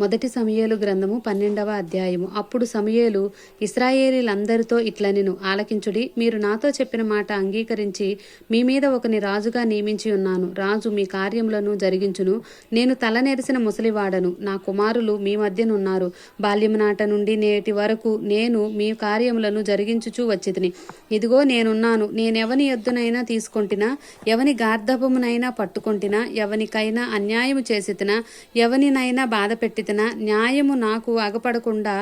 మొదటి సమయలు గ్రంథము పన్నెండవ అధ్యాయము. అప్పుడు సమయలు ఇస్రాయేలీలందరితో ఇట్లనెను ఆలకించుడి మీరు నాతో చెప్పిన మాట అంగీకరించి మీ మీద ఒకని రాజుగా నియమించి ఉన్నాను. రాజు మీ కార్యములను జరిగించును. నేను తలనెరిసిన ముసలివాడను. నా కుమారులు మీ మధ్యనున్నారు. బాల్యము నాట నుండి నేటి వరకు నేను మీ కార్యములను జరిగించుచూ వచ్చితిని. ఇదిగో నేనున్నాను. నేనెవని ఎద్దునైనా తీసుకొంటినా ఎవని గార్ధపమునైనా పట్టుకొంటినా ఎవనికైనా అన్యాయము చేసితినా ఎవనినైనా బాధ పెట్టితినా న్యాయము నాకు అగపడకుండా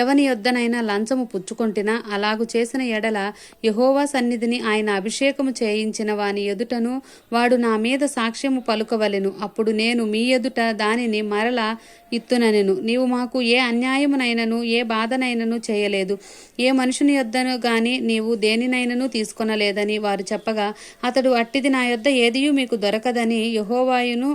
ఎవని యొద్దనైనా లంచము పుచ్చుకొంటినా అలాగు చేసిన ఎడల యహోవా సన్నిధిని ఆయన అభిషేకము చేయించిన వాని ఎదుటను వాడు నా మీద సాక్ష్యము పలుకవలెను. అప్పుడు నేను మీ ఎదుట దానిని మరల ఇత్తుననెను. నీవు మాకు ఏ అన్యాయమునైనను ఏ బాధనైనను చేయలేదు. ఏ మనుషుని యొద్దను గాని నీవు దేనినైనను తీసుకొనలేదని వారు చెప్పగా అతడు అట్టిది నా యొద్ద ఏదియూ మీకు దొరకదని యహోవాయును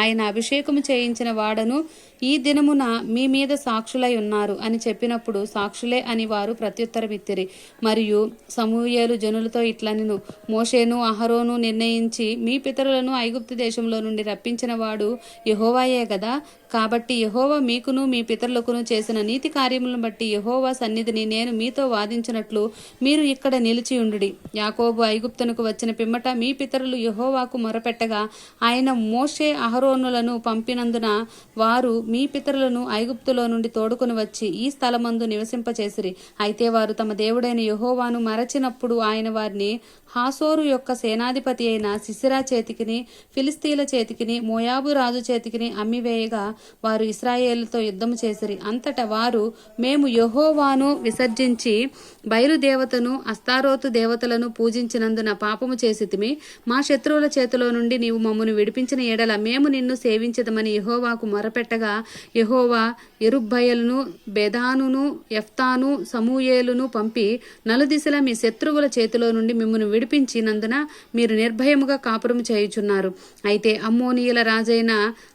ఆయన అభిషేకము చేయించిన వాడను ఈ దినమున మీ మీద సాక్షులై ఉన్నారు అని చెప్పినప్పుడు సాక్షులే అని వారు ప్రత్యుత్తరమిత్తిరి. మరియు సమూయేలు జనులతో ఇట్లనెను. మోషేను అహరోను నిర్ణయించి మీ పితరులను ఐగుప్తు దేశంలో నుండి రప్పించిన వాడు యహోవాయే కదా కాబట్టి యహోవా మీకును మీ పితరులకును చేసిన నీతి కార్యములను బట్టి యహోవా సన్నిధిని నేను మీతో వాదించినట్లు మీరు ఇక్కడ నిలిచి ఉండుడి. యాకోబు ఐగుప్తునకు వచ్చిన పిమ్మట మీ పితరులు యహోవాకు మొరపెట్టగా ఆయన మోషే అహరోనులను పంపినందున వారు మీ పితరులను ఐగుప్తులో నుండి తోడుకొని వచ్చి ఈ స్థలమందు నివసింపచేసిరి. అయితే వారు తమ దేవుడైన యహోవాను మరచినప్పుడు ఆయన వారిని హాసోరు యొక్క సేనాధిపతి అయిన సిసిరా చేతికిని ఫిలిస్తీన్ల చేతికిని మోయాబు రాజు చేతికిని అమ్మివేయగా వారు ఇస్రాయేలుతో యుద్ధము చేసిరి. అంతటా వారు మేము యహోవాను విసర్జించి బయలుదేవతను అస్తారోతు దేవతలను పూజించినందున పాపము చేసితిమి. మా శత్రువుల చేతిలో నుండి నీవు మమ్మను విడిపించిన ఎడల మేము నిన్ను సేవించదమని యహోవాకు మొరపెట్టగా యహోవా ఎరుబ్బయలును బెదానును ఎఫ్తాను సమూయేలును పంపి నలుదిశల మీ శత్రువుల చేతిలో నుండి మిమ్మల్ని విడిపించినందున మీరు నిర్భయముగా కాపురము చేయుచున్నారు. అయితే అమ్మోనియుల రాజైన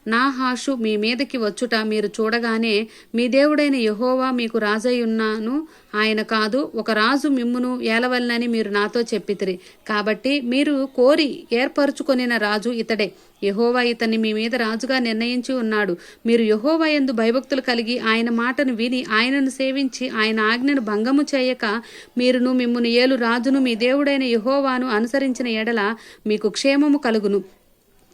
నాహాషు మీ మీదకి వచ్చుట మీరు చూడగానే మీ దేవుడైన యహోవా మీకు రాజై ఉన్నాను ఆయన కాదు ఒక రాజు మిమ్మును ఏలవలనని మీరు నాతో చెప్పితిరి. కాబట్టి మీరు కోరి ఏర్పరచుకొనిన రాజు ఇతడే. యహోవా ఇతన్ని మీ మీద రాజుగా నిర్ణయించి ఉన్నాడు. మీరు యహోవా యందు భయభక్తులు కలిగి ఆయన మాటను విని ఆయనను సేవించి ఆయన ఆజ్ఞను భంగము చేయక మీరును మిమ్మును ఏలు రాజును మీ దేవుడైన యహోవాను అనుసరించిన ఎడల మీకు క్షేమము కలుగును.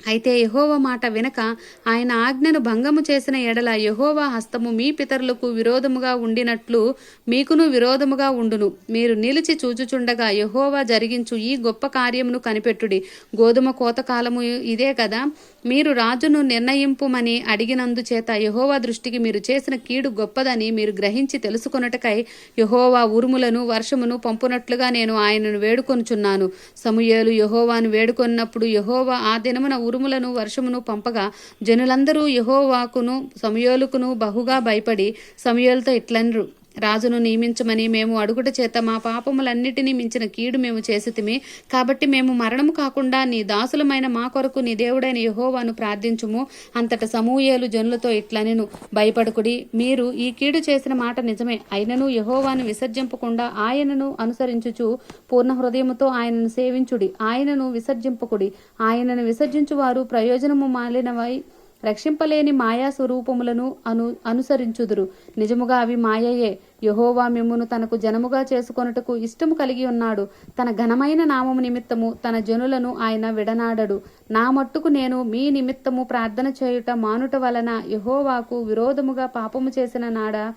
అయితే యహోవ మాట వినక ఆయన ఆజ్ఞను భంగము చేసిన ఎడల యహోవా హస్తము మీ పితరులకు విరోధముగా ఉండినట్లు మీకును విరోధముగా ఉండును. మీరు నిలిచి చూచుచుండగా యహోవా జరిగించు ఈ గొప్ప కార్యమును కనిపెట్టుడి. గోధుమ కోత కాలము ఇదే కదా. మీరు రాజును నిర్ణయింపుమని అడిగినందు చేత యహోవా దృష్టికి మీరు చేసిన కీడు గొప్పదని మీరు గ్రహించి తెలుసుకొనుటకై యహోవా ఉరుములను వర్షమును పంపునట్లుగా నేను ఆయనను వేడుకొనుచున్నాను. సమూయేలు యహోవాను వేడుకొన్నప్పుడు యహోవా ఆ దినమున ఉరుములను వర్షమును పంపగా జనులందరూ యహోవాకును సమయోలుకును బహుగా భయపడి సమయోలతో ఇట్లనరు రాజును నియమించమని మేము అడుగుట చేత మా పాపములన్నిటినీ మించిన కీడు మేము చేసితిమి. కాబట్టి మేము మరణము కాకుండా నీ దాసులమైన మా కొరకు నీ దేవుడైన యహోవాను ప్రార్థించుము. అంతట సమూయేలు జనులతో ఇట్లనెను. భయపడకుడి మీరు ఈ కీడు చేసిన మాట నిజమే. అయినను యహోవాను విసర్జింపకుండా ఆయనను అనుసరించుచు పూర్ణ హృదయముతో ఆయనను సేవించుడి. ఆయనను విసర్జింపకుడి. ఆయనను విసర్జించువారు ప్రయోజనము మాలినవై రక్షింపలేని మాయా స్వరూపములను అను అనుసరించుదురు. నిజముగా అవి మాయయే. యహోవా మిమ్మును తనకు జనముగా చేసుకొనుటకు ఇష్టము కలిగి ఉన్నాడు. తన ఘనమైన నామము నిమిత్తము తన జనులను ఆయన విడనాడడు. నా మట్టుకు నేను మీ నిమిత్తము ప్రార్థన చేయుట మానుట వలన యహోవాకు విరోధముగా పాపము చేసిన నాడ?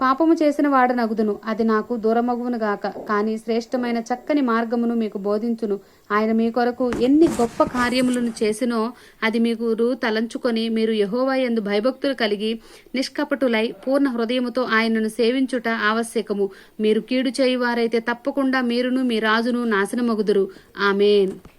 పాపము చేసిన వాడనగుదును అది నాకు దూరమగువును గాక. కానీ శ్రేష్టమైన చక్కని మార్గమును మీకు బోధించును. ఆయన మీ కొరకు ఎన్ని గొప్ప కార్యములను చేసినో అది మీకు రూ తలంచుకొని మీరు యహోవా యందు భయభక్తులు కలిగి నిష్కపటులై పూర్ణ హృదయముతో ఆయనను సేవించుట ఆవశ్యకము. మీరు కీడు చేయువారైతే తప్పకుండా మీరును మీ రాజును నాశనమగుదురు. ఆమెన్.